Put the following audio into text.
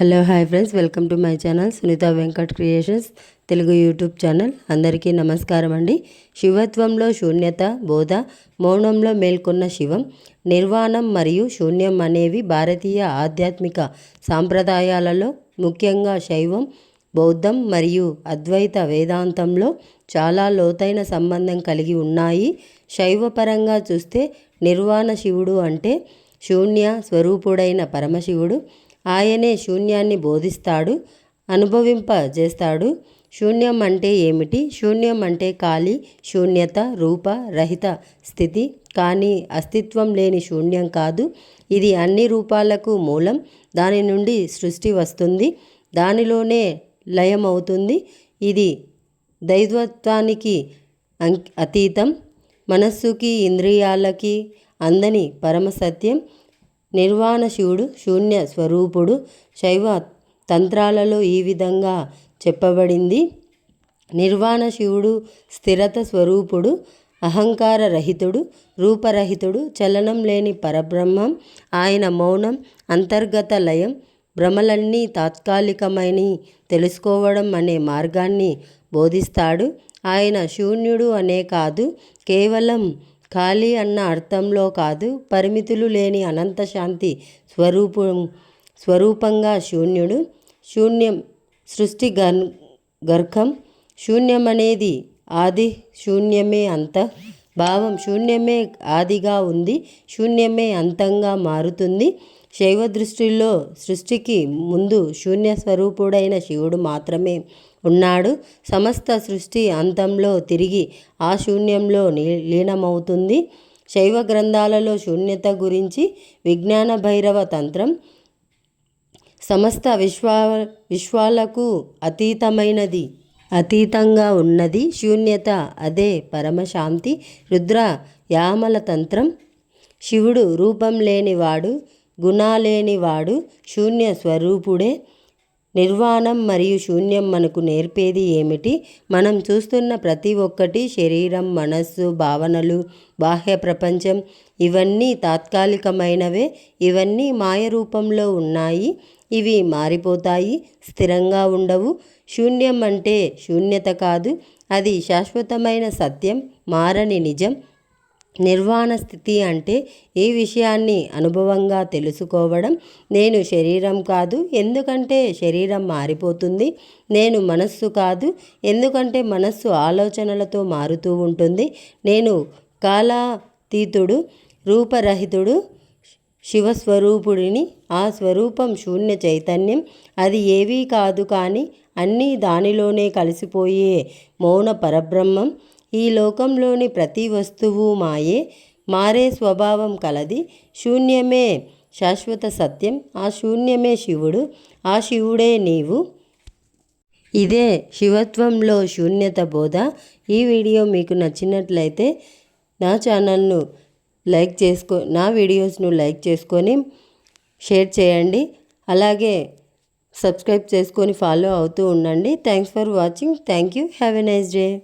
Hello hi friends. Welcome to my channel Sunitha Venkat creations Telugu YouTube channel. అందరికీ నమస్కారం అండి. శివత్వంలో శూన్యత బోధ మౌనంలో మేల్కొన్న శివం నిర్వాణం మరియు శూన్యం అనేవి భారతీయ ఆధ్యాత్మిక సాంప్రదాయాలలో ముఖ్యంగా శైవం బౌద్ధం మరియు అద్వైత వేదాంతంలో చాలా లోతైన సంబంధం కలిగి ఉన్నాయి. శైవపరంగా చూస్తే నిర్వాణ శివుడు అంటే శూన్య స్వరూపుడైన పరమశివుడు ఆయనే శూన్యాన్ని బోధిస్తాడు అనుభవింపజేస్తాడు. శూన్యం అంటే ఏమిటి? శూన్యం అంటే ఖాళీ శూన్యత రూప రహిత స్థితి. కానీ అస్తిత్వం లేని శూన్యం కాదు. ఇది అన్ని రూపాలకు మూలం. దాని నుండి సృష్టి వస్తుంది. దానిలోనే లయమవుతుంది. ఇది దైవత్వానికి అతీతం. మనస్సుకి ఇంద్రియాలకి అందని పరమసత్యం నిర్వాణ శివుడు శూన్య స్వరూపుడు శైవ తంత్రాలలో ఈ విధంగా చెప్పబడింది. నిర్వాణ శివుడు స్థిరత స్వరూపుడు అహంకార రహితుడు రూపరహితుడు చలనం లేని పరబ్రహ్మం ఆయన మౌనం అంతర్గత లయం భ్రమలన్నీ తాత్కాలికమని తెలుసుకోవడం అనే మార్గాన్ని బోధిస్తాడు. ఆయన శూన్యుడు అనే కాదు కేవలం ఖాళీ అన్న అర్థంలో కాదు. పరిమితులు లేని అనంత శాంతి స్వరూపం స్వరూపంగా శూన్యుడు. శూన్యం సృష్టి గర్ గర్భం శూన్యం అనేది ఆది శూన్యమే అంత భావం. శూన్యమే ఆదిగా ఉంది. శూన్యమే అంతంగా మారుతుంది. శైవ దృష్టిలో సృష్టికి ముందు శూన్య స్వరూపుడైన శివుడు మాత్రమే ఉన్నాడు. సమస్త సృష్టి అంతంలో తిరిగి ఆ శూన్యంలో లీనమవుతుంది. శైవ గ్రంథాలలో శూన్యత గురించి విజ్ఞాన భైరవ తంత్రం సమస్త విశ్వా విశ్వాలకు అతీతమైనది అతీతంగా ఉన్నది. శూన్యత అదే పరమశాంతి. రుద్ర యామల తంత్రం శివుడు రూపం లేనివాడు. గుణాలేనివాడు శూన్య స్వరూపుడే నిర్వాణం మరియు శూన్యం మనకు నేర్పేది ఏమిటి? మనం చూస్తున్న ప్రతి ఒక్కటి శరీరం మనస్సు భావనలు బాహ్య ప్రపంచం ఇవన్నీ తాత్కాలికమైనవే. ఇవన్నీ మాయ రూపంలో ఉన్నాయి. ఇవి మారిపోతాయి స్థిరంగా ఉండవు. శూన్యం అంటే శూన్యత కాదు. అది శాశ్వతమైన సత్యం మారని నిజం. నిర్వాణ స్థితి అంటే ఈ విషయాన్ని అనుభవంగా తెలుసుకోవడం. నేను శరీరం కాదు ఎందుకంటే శరీరం మారిపోతుంది. నేను మనస్సు కాదు ఎందుకంటే మనస్సు ఆలోచనలతో మారుతూ ఉంటుంది. నేను కాలాతీతుడు రూపరహితుడు శివస్వరూపుడిని ఆ స్వరూపం శూన్య చైతన్యం. అది ఏవీ కాదు కానీ అన్నీ దానిలోనే కలిసిపోయే మౌన పరబ్రహ్మం. ఈ లోకంలోని ప్రతి వస్తువు మాయే మారే స్వభావం కలది. శూన్యమే శాశ్వత సత్యం ఆ శూన్యమే శివుడు ఆ శివుడే నీవు. ఇదే శివత్వంలో శూన్యత బోధ. ఈ వీడియో మీకు నచ్చినట్లయితే నా ఛానల్ను లైక్ చేసుకో నా వీడియోస్ను లైక్ చేసుకొని షేర్ చేయండి. అలాగే సబ్స్క్రైబ్ చేసుకొని ఫాలో అవుతూ ఉండండి. Thanks for watching. Thank you. Have a nice day.